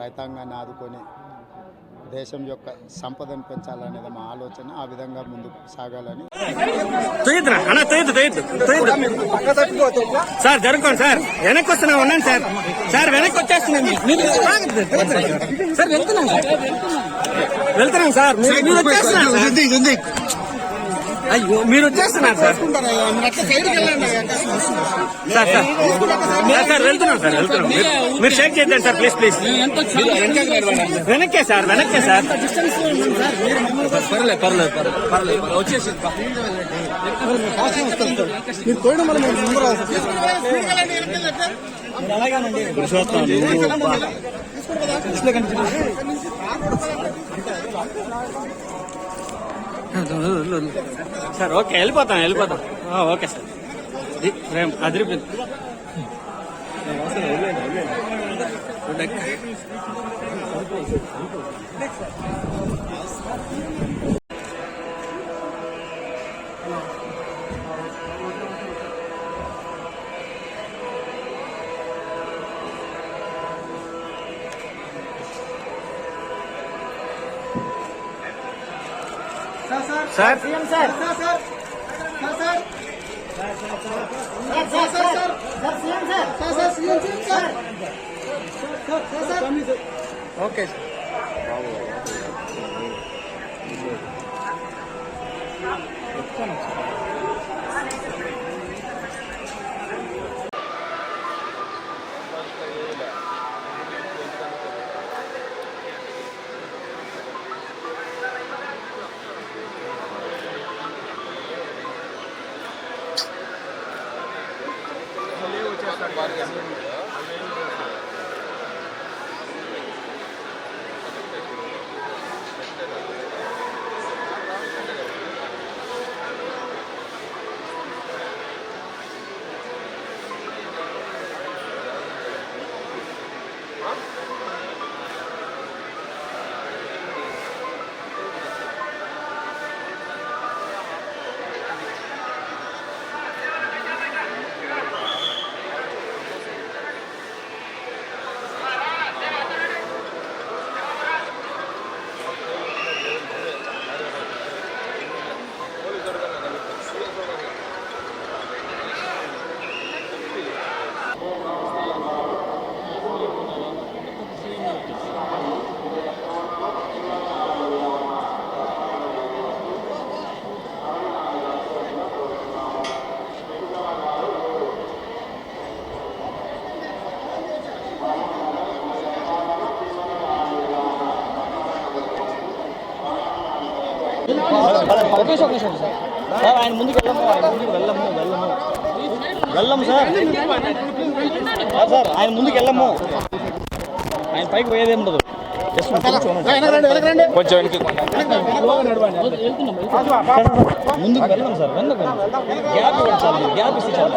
రైతాంగాన్ని ఆదుకొని దేశం యొక్క సంపదను పెంచాలనేది మా ఆలోచన. ఆ విధంగా ముందుకు సాగాలని సార్ జరుపుకోండి సార్. వెనక్కి వస్తున్నా ఉండండి సార్. సార్ వెనక్కి వచ్చేస్తున్నాం మీరు సార్. వెళ్తున్నాం సార్. వెళ్తున్నాం సార్. మీరు సార్. అయ్యో మీరు వచ్చేస్తున్నారు sir. Sir sir. Sir, sir వెళ్తున్నాం సార్ వెళ్తున్నాం. మీరు- షేక్ చేద్దాం సార్ ప్లీజ్ ప్లీజ్. వెనక్కే సార్ వెనక్కే సార్ పర్లేదు పర్లేదు పర్లేదు సార్ ఓకే వెళ్ళిపోతాం వెళ్ళిపోతాం ఓకే సార్. ఇది ప్రేమ్ అదిరిపోయింది సార్ ఓకే సార్ ఒక నిమిషం ఒక నిమిషం సార్ సార్ ఆయన ముందుకు వెళ్ళము ఆయన ముందుకు వెళ్ళము వెళ్ళము వెళ్ళము సార్. సార్, ఆయన ముందుకు వెళ్ళము ఆయన పైకి పోయేదే ఉండదు. జస్ట్ కొంచెం వెనక్కి ముందుకు వెళ్దాం సార్ వెనక్కి గ్యాప్ ఇవ్వండి సార్ మీరు గ్యాప్ ఇస్తే చాలు.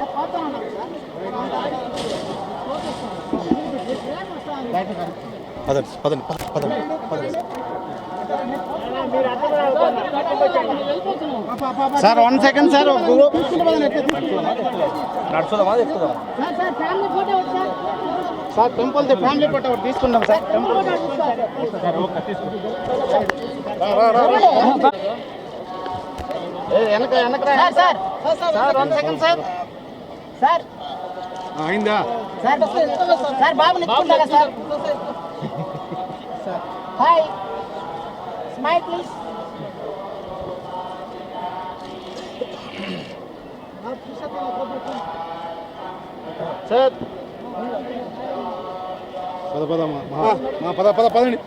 పదండి పదండి పదండి పదండి. Sir one second sir. నడుచుదామా ఎక్కుదామా సార్ సార్ ఫ్యామిలీ ఫోటో ఒకటి sir sir. Temple family photo ఒకటి తీసుకుందాం. సార్ టెంపుల్ వెనక వెనక sir sir. Sir one second sir. Sir. అయిందా? సార్ సార్ బాబు నిల్చుకుంటారా sir? Hi. Smile please. Sir. పద పద మా పద పద పదండి.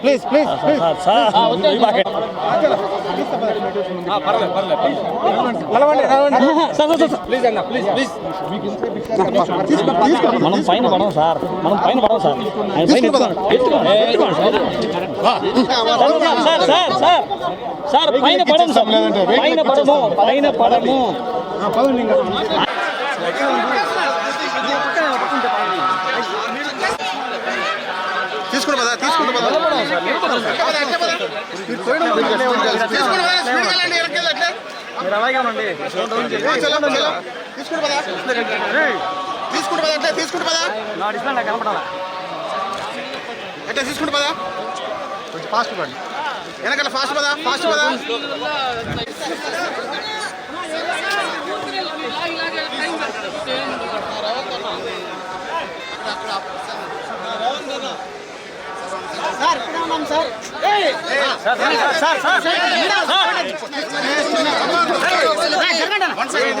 Please please please sir sir ఈ బాగా. నలవండి నలవండి సార్ సార్ సార్ ప్లీజ్ అన్న ప్లీజ్ ప్లీజ్ మనం పైన పడం సార్ మనం పైన పడం సార్ ఆయన పైన సార్. సార్ సార్ సార్ పైన పడం సార్ పైన పడము పైన పడము పదండి ఇంకా తీసుకుని పదా తీసుకుని పదా. మీరు అలాగే ఉండండి తీసుకుని పదా తీసుకుని పద అంటే తీసుకుని పదా నా డిస్ప్లే నాకు కనపడాలా అంటే తీసుకుని పద కొంచెం ఫాస్ట్ పడండి వెనకాల ఫాస్ట్ పదా ఫాస్ట్ పద. సార్ ఇక్కడ ఉన్నాం sir sir sir sir sir one second